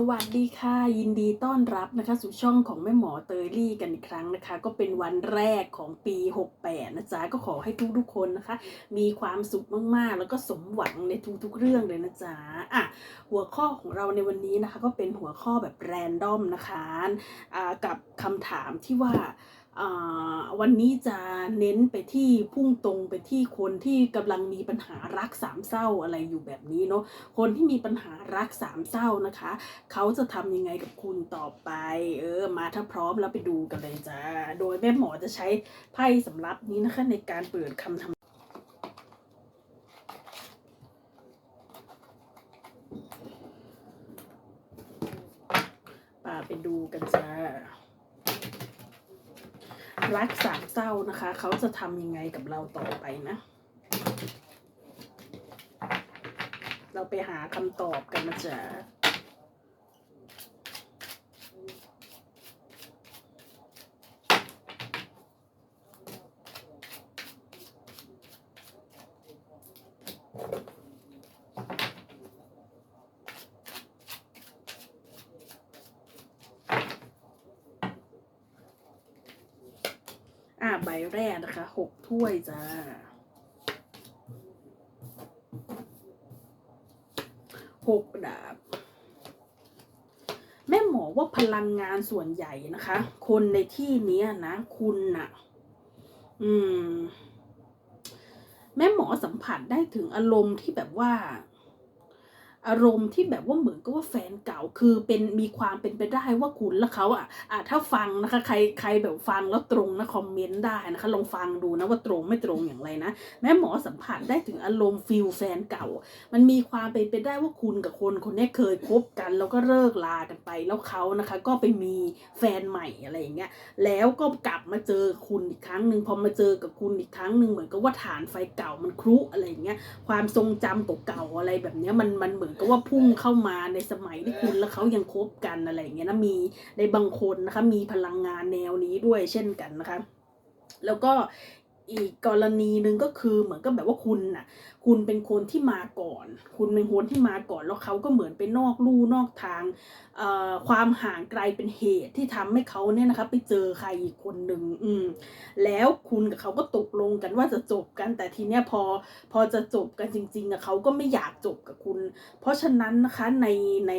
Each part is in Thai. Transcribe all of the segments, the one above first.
สวัสดีค่ะ ยินดีต้อนรับนะคะ สู่ช่องของแม่หมอเตอรี่กันอีกครั้งนะคะ ก็เป็นวันแรกของปี 68 นะจ๊ะ ก็ขอให้ทุกๆคนนะคะ มีความสุขมากๆ แล้วก็สมหวังในทุกๆเรื่องเลยนะจ๊ะอะหัวข้อของเราในวันนี้นะคะ ก็เป็นหัวข้อแบบแรนดอมนะคะอ่ากับคำถามที่ว่า วันนี้จะเน้นไปที่พุ่งตรงไปที่คนที่กำลังมีปัญหารักสามเศร้าอะไรอยู่แบบนี้เนาะคนที่มีปัญหารักสามเศร้านะคะ เขาจะทำยังไงกับคุณต่อไป เออมาถ้าพร้อมแล้วไปดูกันเลยจ้าโดยแม่หมอจะใช้ไพ่สำรับนี้นะคะในการเปิดคำทำป่าไปดูกันจ้า รักสามเศร้านะคะ เขาจะทำยังไงกับเราต่อไปนะ เราไปหาคำตอบกันนะจ๊ะ อะ ใบแรกนะคะหกถ้วยจ้า หกดาบ แม่หมอว่าพลังงานส่วนใหญ่นะคะ คนในที่นี้นะ คุณน่ะ อืม แม่หมอสัมผัสได้ถึงอารมณ์ที่แบบว่า อารมณ์ที่แบบว่าเหมือนกับว่าแฟนเก่าคือเป็นมีความเป็นไปได้ว่าคุณและเขาอะอะถ้าฟังนะคะใครใครแบบฟังแล้วตรงนะคอมเมนต์ได้นะคะลองฟังดูนะว่าตรงไม่ตรงอย่างไรนะแม่หมอสัมผัสได้ถึงอารมณ์ฟิลแฟนเก่า มันมีความเป็นไปได้ว่าคุณกับคนคนนี้เคยคบกัน แล้วก็เลิกลากันไปแล้วเขานะคะ ก็ไปมีแฟนใหม่อะไรอย่างเงี้ยแล้วก็กลับมาเจอคุณอีกครั้งหนึ่งพอมาเจอกับคุณอีกครั้งหนึ่งเหมือนกับว่าฐานไฟเก่ามันครุอะไรอย่างเงี้ยความทรงจำเก่าๆอะไรแบบเนี้ยมันมันเหมือนกับว่าพุ่งเข้ามาในสมัยที่คุณและเขายังคบกันอะไรอย่างเงี้ยนะมีในบางคนนะคะมีพลังงานแนวนี้ด้วยเช่นกันนะคะแล้วก็ อีกกรณีหนึ่งก็คือเหมือนกับแบบว่าคุณน่ะ คุณเป็นคนที่มาก่อน คุณเป็นคนที่มาก่อนแล้วเขาก็เหมือนไปนอกลู่นอกทาง ความห่างไกลเป็นเหตุที่ทำให้เขาเนี่ยนะคะ ไปเจอใครอีกคนหนึ่งอืม แล้วคุณกับเขาก็ตกลงกันว่าจะจบกัน แต่ทีเนี้ยพอพอจะจบกันจริงๆอะเขาก็ไม่อยากจบกับคุณ เพราะฉะนั้นนะคะในใน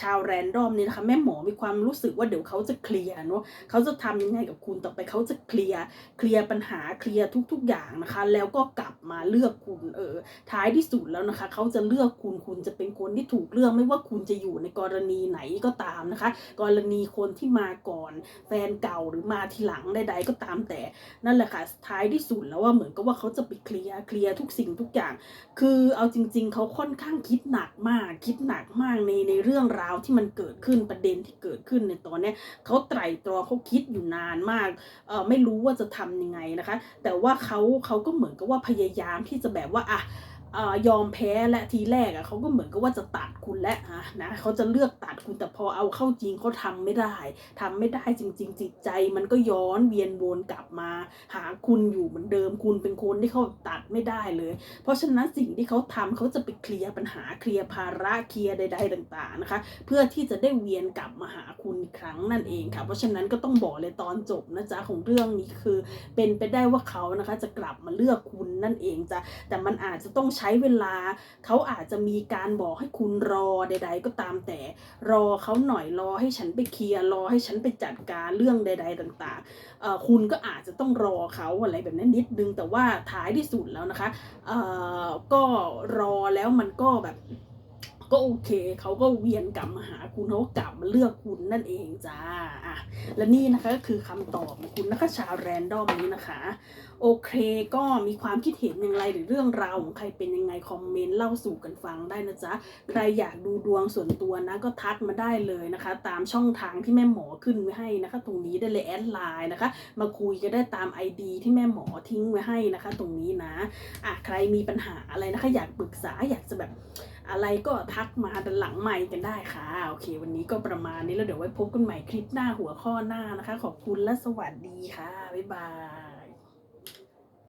ชาวแรนดอมเนี่ยนะคะแม่หมอมีความรู้สึกว่าเดี๋ยวเขาจะเคลียร์เนาะเขาจะทำยังไงกับคุณต่อไปเขาจะเคลียร์เคลียร์ปัญหาเคลียร์ทุกๆอย่างนะคะ แล้วก็กลับ มาเลือกคุณเออท้ายที่สุดแล้วนะคะเขาจะเลือกคุณคุณจะเป็นคนที่ถูกเลือกไม่ว่าคุณจะอยู่ในกรณีไหนก็ตามนะคะ กรณีคนที่มาก่อน แฟนเก่าหรือมาทีหลังใด ๆ ก็ตามแต่นั่นแหละค่ะท้ายที่สุดแล้วว่าเหมือนกับว่าเขาจะไปเคลียร์เคลียร์ทุกสิ่งทุกอย่าง คือเอาจริง ๆเขาค่อนข้างคิดหนักมาก คิดหนักมากในในเรื่องราวที่มันเกิดขึ้นประเด็นที่เกิดขึ้นในตอนนี้เขาไตร่ตรองเขาคิดอยู่นานมากเออไม่รู้ว่าจะทำยังไงนะคะ แต่ว่าเขาเขาก็เหมือนกับว่าพยายามที่จะแบบว่าอะ ยอมแพ้และทีแรกอะเขาก็เหมือนกับว่าจะตัดคุณและอะนะเขาจะเลือกตัดคุณแต่พอเอาเข้าจริงเขาทำไม่ได้ทำไม่ได้จริง ๆ จิตใจ มันก็ย้อนเวียนวนกลับมา หาคุณอยู่เหมือนเดิมคุณเป็นคนที่เขาตัดไม่ได้เลย เพราะฉะนั้นสิ่งที่เขาทำเขาจะไปเคลียร์ปัญหาเคลียร์ภาระเคลียร์ใด ๆ ต่างๆนะคะ เพื่อที่จะได้เวียนกลับมาหาคุณอีกครั้งนั่นเองค่ะ เพราะฉะนั้นก็ต้องบอกเลยตอนจบนะจ๊ะของเรื่องนี้คือ เป็นไปได้ว่าเขานะคะจะกลับมาเลือกคุณนั่นเองจ้ะแต่มันอาจจะต้องใช้เวลา เขาอาจจะมีการบอกให้คุณรอใด ๆ ก็ตามแต่ รอเขาหน่อยรอให้ฉันไปเคลียร์รอให้ฉันไปจัดการเรื่องใด ๆ ต่างๆคุณก็อาจจะต้องรอเขาอะไรแบบนั้นนิดนึงแต่ว่าท้ายที่สุดแล้วนะคะก็รอแล้วมันก็แบบ ก็โอเค เขาก็เวียนกลับมาหาคุณเขาก็กลับมาเลือกคุณนั่นเองจ้าอะและนี่นะคะก็คือคำตอบของคุณนะคะชาวแรนดอมนี้นะคะ โอเคก็มีความคิดเห็นอย่างไรหรือเรื่องราวของใครเป็นยังไงคอมเมนต์เล่าสู่กันฟังได้นะจ๊ะใครอยากดูดวงส่วนตัวนะก็ทักมาได้เลยนะคะ ตามช่องทางที่แม่หมอขึ้นไว้ให้นะคะ ตรงนี้ได้เลยแอดไลน์นะคะ มาคุยกันได้ตาม ID ที่แม่หมอทิ้งไว้ให้นะคะ ตรงนี้นะอะใครมีปัญหาอะไรนะคะ อยากปรึกษาอยากจะแบบ อะไรก็ทักมาด้านหลังใหม่กันได้ค่ะ โอเค วันนี้ก็ประมาณนี้แล้วเดี๋ยวไว้พบกันใหม่คลิปหน้าหัวข้อหน้านะคะ ขอบคุณและสวัสดีค่ะ บ๊ายบาย